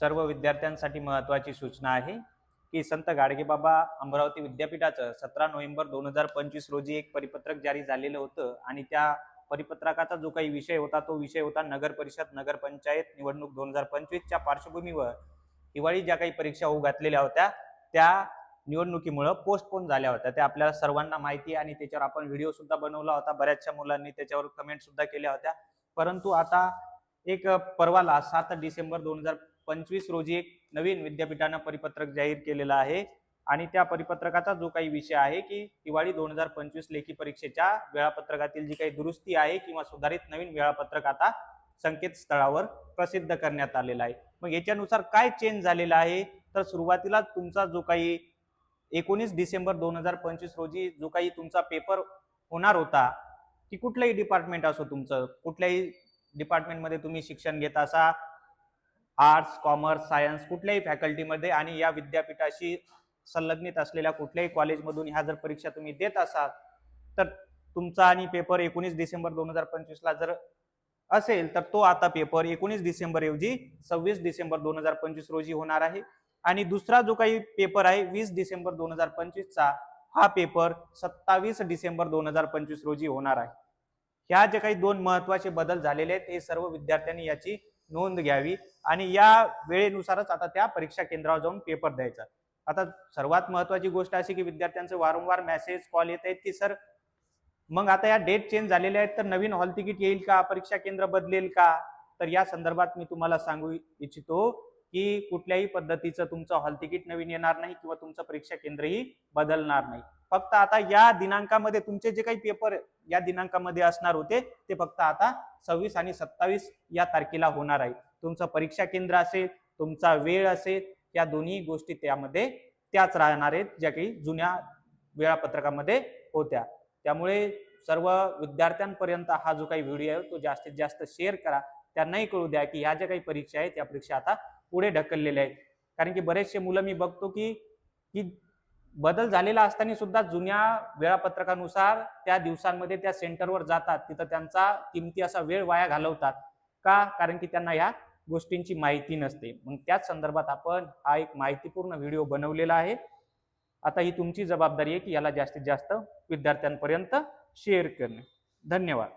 सर्व विद्यार्थ्यांसाठी महत्त्वाची सूचना आहे की संत गाडगेबाबा अमरावती विद्यापीठाचं सतरा नोव्हेंबर दोन हजार पंचवीस रोजी एक परिपत्रक जारी झालेलं होतं आणि त्या परिपत्रकाचा जो काही विषय होता तो विषय होता नगर परिषद नगरपंचायत निवडणूक दोन हजार पंचवीसच्या पार्श्वभूमीवर. हिवाळी ज्या काही परीक्षा होऊ घातलेल्या होत्या त्या निवडणुकीमुळं पोस्टपोन झाल्या होत्या. त्या आपल्याला सर्वांना माहिती आणि त्याच्यावर आपण व्हिडिओ सुद्धा बनवला होता. बऱ्याचशा मुलांनी त्याच्यावर कमेंट सुद्धा केल्या होत्या. परंतु आता एक परवाला सात डिसेंबर दोन हजार पंचवीस रोजी एक नवीन विद्यापीठानं परिपत्रक जाहीर केलेलं आहे. आणि त्या परिपत्रकाचा जो काही विषय आहे की दिवाळी दोन हजार पंचवीस लेखी परीक्षेच्या वेळापत्रकातील जी काही दुरुस्ती आहे किंवा सुधारित नवीन वेळापत्रक आता संकेतस्थळावर प्रसिद्ध करण्यात आलेलं आहे. मग याच्यानुसार काय चेंज झालेला आहे? तर सुरुवातीला तुमचा जो काही एकोणीस डिसेंबर दोन हजार पंचवीस रोजी जो काही तुमचा पेपर होणार होता की कुठलंही डिपार्टमेंट असो तुमचं कुठल्याही डिपार्टमेंटमध्ये तुम्ही शिक्षण घेत असा आर्ट्स कॉमर्स सायन्स कुठल्याही फॅकल्टीमध्ये आणि या विद्यापीठाशी संलग्नित असलेल्या कुठल्याही कॉलेजमधून ह्या जर परीक्षा तुम्ही देत असाल तर तुमचा आणि पेपर एकोणीस डिसेंबर दोन हजार पंचवीसला जर असेल तर तो आता पेपर एकोणीस डिसेंबर ऐवजी सव्वीस डिसेंबर दोन हजार पंचवीस रोजी होणार आहे. आणि दुसरा जो काही पेपर आहे वीस डिसेंबर दोन हजार पंचवीसचा हा पेपर सत्तावीस डिसेंबर दोन हजार पंचवीस रोजी होणार आहे. ह्या जे काही दोन महत्त्वाचे बदल झालेले आहेत हे सर्व विद्यार्थ्यांनी याची नोंद घ्यावी आणि या वेळेनुसारच आता त्या परीक्षा केंद्रावर जाऊन पेपर द्यायचा. आता सर्वात महत्वाची गोष्ट अशी की विद्यार्थ्यांचे वारंवार मेसेज कॉल येत आहेत की सर मग आता या डेट चेंज झालेल्या आहेत तर नवीन हॉल तिकीट येईल का? परीक्षा केंद्र बदलेल का? तर या संदर्भात मी तुम्हाला सांगू इच्छितो की कुठल्याही पद्धतीचं तुमचं हॉल तिकीट नवीन येणार नाही किंवा तुमचं परीक्षा केंद्रही बदलणार नाही. फक्त आता या दिनांकामध्ये तुमचे जे काही पेपर या दिनांकामध्ये असणार होते ते फक्त आता सव्वीस आणि सत्तावीस या तारखेला होणार आहे. तुमचं परीक्षा केंद्र असेल तुमचा वेळ असेल या दोन्ही गोष्टी त्यामध्ये त्याच राहणार आहेत ज्या काही जुन्या वेळापत्रकामध्ये होत्या. त्यामुळे सर्व विद्यार्थ्यांपर्यंत हा जो काही व्हिडिओ आहे तो जास्तीत जास्त शेअर करा. त्यांनाही कळू द्या की ह्या ज्या काही परीक्षा आहेत त्या परीक्षा आता पुढे ढकललेल्या आहेत. कारण की बरेचसे मुलं मी बघतो की की बदल झालेला असताना सुद्धा जुन्या वेळापत्रकानुसार त्या दिवसांमध्ये त्या सेंटरवर जातात. तिथं त्यांचा किमती असा वेळ वाया घालवतात. का? कारण की त्यांना ह्या गोष्टींची माहिती नसते. मग त्याच संदर्भात आपण हा एक माहितीपूर्ण व्हिडिओ बनवलेला आहे. आता ही तुमची जबाबदारी आहे की याला जास्तीत जास्त विद्यार्थ्यांपर्यंत शेअर करणे. धन्यवाद.